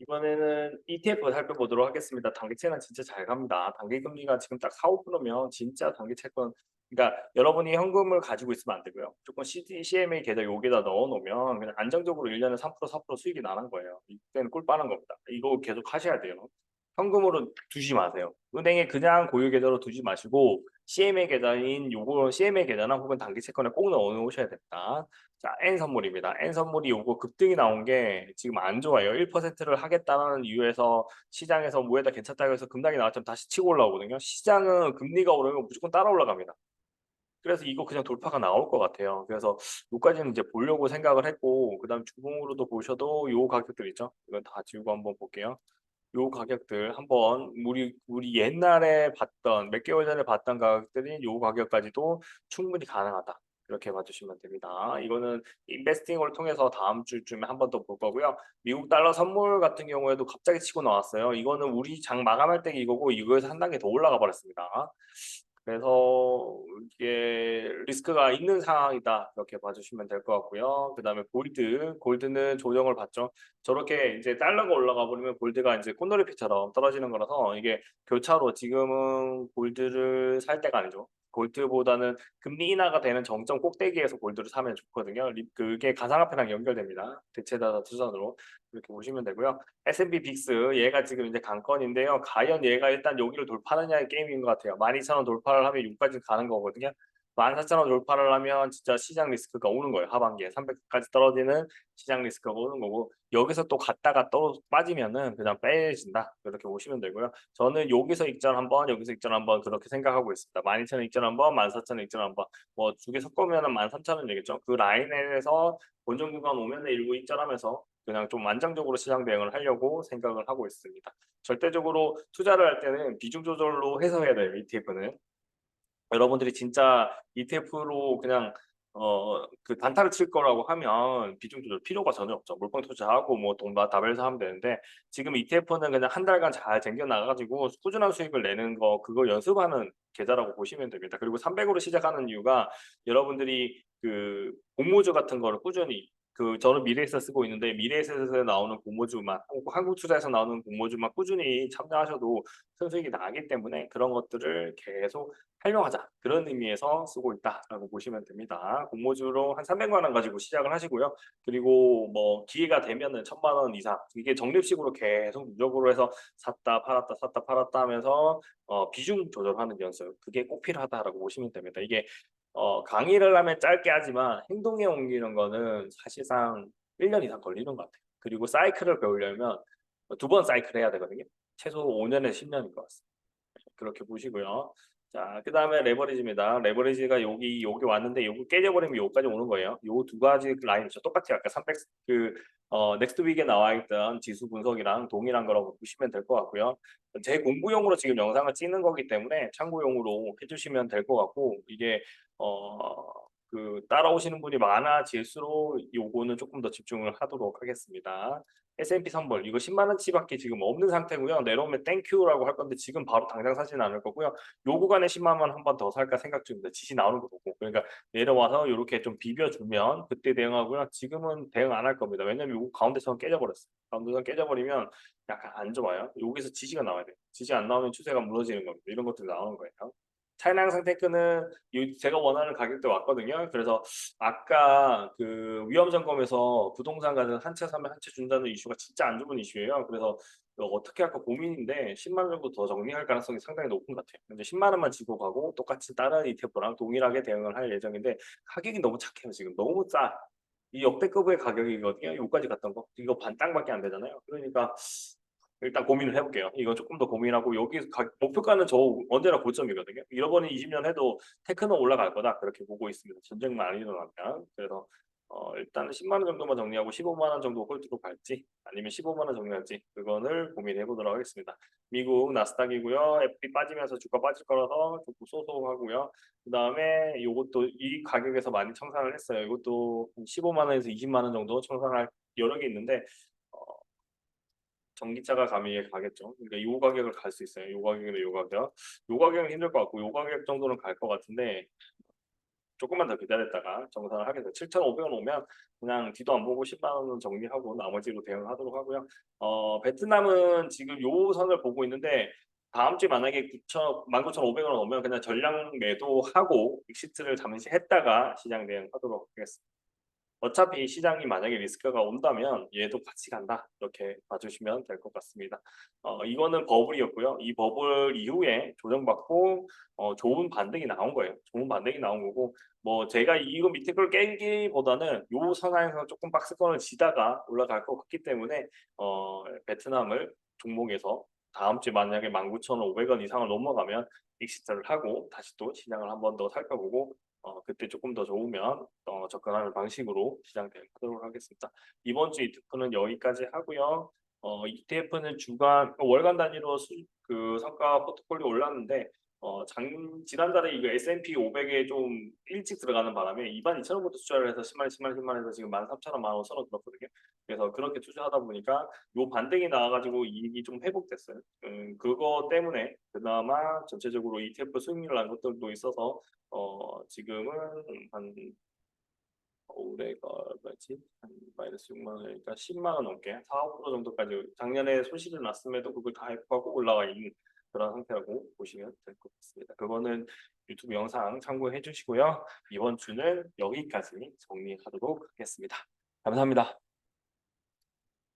이번에는 ETF 살펴보도록 하겠습니다. 단기채는 진짜 잘 갑니다. 단기 금리가 지금 딱 4-5%면 진짜 단기 채권 그러니까 여러분이 현금을 가지고 있으면 안 되고요. 조금 CD, CMA 계좌 여기다 넣어 놓으면 그냥 안정적으로 1년에 3% 4% 수익이 나는 거예요. 이때는 꿀 빠는 겁니다. 이거 계속 하셔야 돼요. 현금으로 두지 마세요. 은행에 그냥 고유 계좌로 두지 마시고 CMA 계좌인 요거 CMA 계좌나 혹은 단기 채권에 꼭 넣어 놓으셔야 됩니다. 자, N 선물입니다. N 선물이 요거 급등이 나온 게 지금 안 좋아요. 1%를 하겠다는 이유에서 시장에서 뭐에다 괜찮다고 해서 급락이 나왔지만 다시 치고 올라오거든요. 시장은 금리가 오르면 무조건 따라 올라갑니다. 그래서 이거 그냥 돌파가 나올 것 같아요. 그래서 요까지는 이제 보려고 생각을 했고 그다음 주봉으로도 보셔도 요 가격들 있죠. 이건 다 지우고 한번 볼게요. 요 가격들 한번 우리 우리 옛날에 봤던 몇 개월 전에 봤던 가격들이 요 가격까지도 충분히 가능하다. 이렇게 봐주시면 됩니다. 이거는 인베스팅을 통해서 다음 주쯤에 한 번 더 볼 거고요. 미국 달러 선물 같은 경우에도 갑자기 치고 나왔어요. 이거는 우리 장 마감할 때 이거고 이거에서 한 단계 더 올라가 버렸습니다. 그래서 이게 리스크가 있는 상황이다 이렇게 봐주시면 될 것 같고요. 그 다음에 골드, 골드는 조정을 받죠. 저렇게 이제 달러가 올라가 버리면 골드가 이제 꽃놀이피처럼 떨어지는 거라서 이게 교차로 지금은 골드를 살 때가 아니죠. 골드보다는 금리 인하가 되는 정점 꼭대기에서 골드를 사면 좋거든요. 리- 그게 가상화폐랑 연결됩니다. 대체자산 투자로 이렇게 보시면 되고요. S&P 빅스 얘가 지금 이제 강건인데요. 과연 얘가 일단 여기를 돌파하느냐의 게임인 것 같아요. 12,000원 돌파를 하면 6까지 가는 거거든요. 14,000원 돌파를 하면 진짜 시장 리스크가 오는 거예요. 하반기에 300까지 떨어지는 시장 리스크가 오는 거고 여기서 또 갔다가 또 빠지면은 그냥 빼진다. 이렇게 보시면 되고요. 저는 여기서 익절 한번 여기서 익절 한번 그렇게 생각하고 있습니다. 12,000원 익절 한번 14,000원 익절 한번 뭐 두 개 섞으면은 13,000원 되겠죠. 그 라인에서 본전 구간 오면은 일부 익절하면서 그냥 좀 안정적으로 시장 대응을 하려고 생각을 하고 있습니다. 절대적으로 투자를 할 때는 비중 조절로 해서 해야 돼요. ETF는. 여러분들이 진짜 ETF로 그냥 어 그 단타를 칠 거라고 하면 비중 조절 필요가 전혀 없죠. 물방 투자하고 뭐 돈바 다벨에서 하면 되는데 지금 ETF는 그냥 한 달간 잘 쟁겨 나가 가지고 꾸준한 수익을 내는 거 그거 연습하는 계좌라고 보시면 됩니다. 그리고 300으로 시작하는 이유가 여러분들이 그 공모주 같은 거를 꾸준히 그 저는 미래에서 쓰고 있는데 미래에셋에서 나오는 공모주만 한국- 한국 투자에서 나오는 공모주만 꾸준히 참여하셔도 큰 수익이 나기 때문에 그런 것들을 계속 활용하자 그런 의미에서 쓰고 있다라고 보시면 됩니다. 공모주로 한 300만 원 가지고 시작을 하시고요. 그리고 뭐 기회가 되면은 1000만 원 이상 이게 적립식으로 계속 누적으로 해서 샀다 팔았다 샀다 팔았다 하면서 어 비중 조절하는 연습 그게 꼭 필요하다라고 보시면 됩니다. 이게 어 강의를 하면 짧게 하지만 행동에 옮기는 거는 사실상 1년 이상 걸리는 것 같아요. 그리고 사이클을 배우려면 두 번 사이클 해야 되거든요. 최소 5년에서 10년인 것 같습니다. 그렇게 보시고요. 자, 그 다음에 레버리지입니다. 레버리지가 여기 여기 왔는데 요거 깨져버리면 여기까지 오는 거예요. 요 두 가지 라인이죠. 똑같이 아까 300 그 어 넥스트 윅에 나와 있던 지수 분석이랑 동일한 거라고 보시면 될 것 같고요. 제 공부용으로 지금 영상을 찍는 거기 때문에 참고용으로 해주시면 될 것 같고 이게 어 그 따라오시는 분이 많아질수록 요거는 조금 더 집중을 하도록 하겠습니다. S&P 선물 이거 10만 원치밖에 지금 없는 상태고요. 내려오면 땡큐라고 할 건데 지금 바로 당장 사지는 않을 거고요. 요 구간에 10만 원 한 번 더 살까 생각 중입니다. 지시 나오는 거 보고. 그러니까 내려와서 요렇게 좀 비벼주면 그때 대응하고요. 지금은 대응 안 할 겁니다. 왜냐면 요거 가운데선 깨져버렸어요. 가운데선 깨져버리면 약간 안 좋아요. 여기서 지시가 나와야 돼요. 지시 안 나오면 추세가 무너지는 겁니다. 이런 것들이 나오는 거예요. 차이나 상테크는 요 제가 원하는 가격대 왔거든요. 그래서 아까 그 위험 점검에서 부동산 가서 한채 사면 한 채 준다는 이슈가 진짜 안 좋은 이슈예요. 그래서 어떻게 할까 고민인데 10만 원 정도 더 정리할 가능성이 상당히 높은 것 같아요. 근데 10만 원만 지고 가고 똑같이 다른 ETF랑 동일하게 대응을 할 예정인데 가격이 너무 착해요. 지금 너무 싸. 이 역대급의 가격이거든요. 요까지 갔던 거. 이거 반 땅밖에 안 되잖아요. 그러니까 일단 고민을 해볼게요. 이거 조금 더 고민하고 여기 가, 목표가는 저 언제나 고점이거든요. 잃어버린 20년 해도 테크는 올라갈 거다 그렇게 보고 있습니다. 전쟁만 안 일어나면 그래서 어, 일단은 10만 원 정도만 정리하고 15만 원 정도 홀드로 갈지 아니면 15만 원 정리할지 그거를 고민해 보도록 하겠습니다. 미국 나스닥이고요. FP 빠지면서 주가 빠질 거라서 조금 쏘쏘하고요. 그 다음에 이것도 이 가격에서 많이 청산을 했어요. 이것도 15만 원에서 20만 원 정도 청산할 여러 개 있는데 어, 전기차가 가미에 가겠죠. 그러니까 이 가격을 갈 수 있어요. 이 가격이나 이 가격. 이 가격은 힘들 것 같고 이 가격 정도는 갈 것 같은데 조금만 더 기다렸다가 정산을 하게 돼요. 7,500원 오면 그냥 뒤도 안 보고 10만 원은 정리하고 나머지로 대응하도록 하고요. 어, 베트남은 지금 요 선을 보고 있는데 다음 주에 만약에 9천 19,500원 오면 그냥 전량 매도하고 익시트를 잠시 했다가 시장 대응하도록 하겠습니다. 어차피 시장이 만약에 리스크가 온다면 얘도 같이 간다 이렇게 봐주시면 될 것 같습니다. 어, 이거는 버블이었고요. 이 버블 이후에 조정받고 어, 좋은 반등이 나온 거예요. 좋은 반등이 나온 거고 뭐 제가 이거 밑에 걸 깨기보다는 요 상황에서 조금 박스권을 지다가 올라갈 것 같기 때문에 어, 베트남을 종목에서 다음 주에 만약에 19,500원 이상을 넘어가면 익시트를 하고 다시 또 시장을 한 번 더 살펴보고 어, 그때 조금 더 좋으면 어, 접근하는 방식으로 시장 대응하도록 하겠습니다. 이번 주 ETF는 여기까지 하고요. 어, ETF는 주간 월간 단위로 수, 그 성과 포트폴리오 올랐는데 어, 장, 지난달에 이거 S&P 500에 좀 일찍 들어가는 바람에 2만 2천 원부터 투자를 해서 10만 10만 10만 해서 지금 13,000원, 15,000원 들었거든요. 그래서 그렇게 투자하다 보니까 요 반등이 나와가지고 이익이 좀 회복됐어요. 음, 그거 때문에 그나마 전체적으로 ETF 수익률 난 것들도 있어서 어, 지금은 한 올해가 얼마지? 한 마이너스 6만 원이니까 10만 원 넘게 4, 5% 정도까지 작년에 손실을 났음에도 그걸 다 회복하고 올라가 있는 그런 상태라고 보시면 될 것 같습니다. 그거는 유튜브 영상 참고해 주시고요. 이번 주는 여기까지 정리하도록 하겠습니다. 감사합니다.